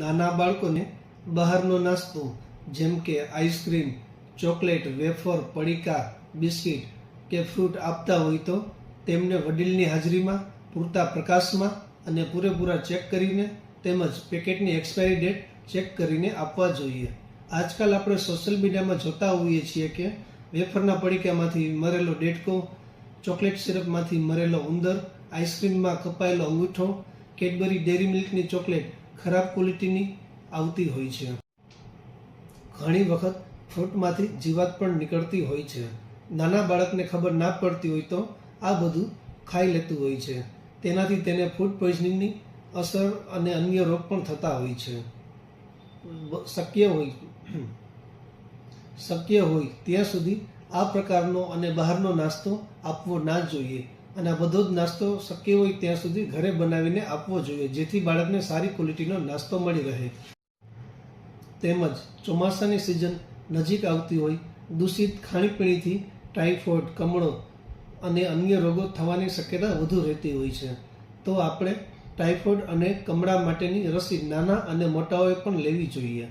નાના બાળકોને બહારનો નાસ્તો, જેમ કે આઈસ્ક્રીમ, ચોકલેટ, વેફર, પડીકા, બિસ્કિટ કે ફ્રૂટ આપતા હોય તો તેમને વડીલની હાજરીમાં, પૂરતા પ્રકાશમાં અને પૂરેપૂરા ચેક કરીને તેમજ પેકેટની એક્સપાયરી ડેટ ચેક કરીને આપવા જોઈએ. આજકાલ આપણે સોશિયલ મીડિયામાં જોતા હોઈએ છીએ કે વેફરના પડીકામાંથી મરેલો ડેટકો ચોકલેટ સિરપમાંથી મરેલો ઉંદર, આઈસ્ક્રીમમાં કપાયેલો અંગૂઠો, કેડબરી ડેરી મિલ્કની ચોકલેટ ખરાબ ક્વોલિટીની આવતી હોય છે. ઘણી વખત ફ્રૂટમાંથી જીવાત પણ નીકળતી હોય છે. નાના બાળકને ખબર ના પડતી હોય તો આ બધું ખાઈ લેતું હોય છે. તેનાથી તેને ફૂડ પોઈઝનિંગની અસર અને અન્ય રોગ પણ થતા હોય છે. શક્ય હોય શક્ય હોય ત્યાં સુધી આ પ્રકારનો અને બહારનો નાસ્તો આપવો ના જોઈએ. અને આ બધો જ નાસ્તો શક્ય હોય ત્યાં સુધી ઘરે બનાવીને આપવો જોઈએ, જેથી બાળકને સારી ક્વોલિટીનો નાસ્તો મળી રહે. તેમજ ચોમાસાની સિઝન નજીક આવતી હોય, દૂષિત ખાણીપીણીથી ટાઇફોઇડ કમળો અને અન્ય રોગો થવાની શક્યતા વધુ રહેતી હોય છે. તો આપણે ટાઇફોઇડ અને કમળા માટેની રસી નાના અને મોટાઓએ પણ લેવી જોઈએ.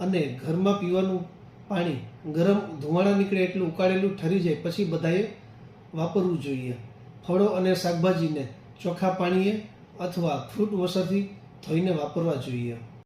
અને ઘરમાં પીવાનું પાણી ગરમ ધુમાડા નીકળે એટલું ઉકાળેલું ઠરી જાય, પછી બધાએ વાપરવું જોઈએ. ફળો અને શાકભાજીને ચોખ્ખા પાણીએ અથવા ફ્રૂટ વોશરથી ધોઈને વાપરવા જોઈએ.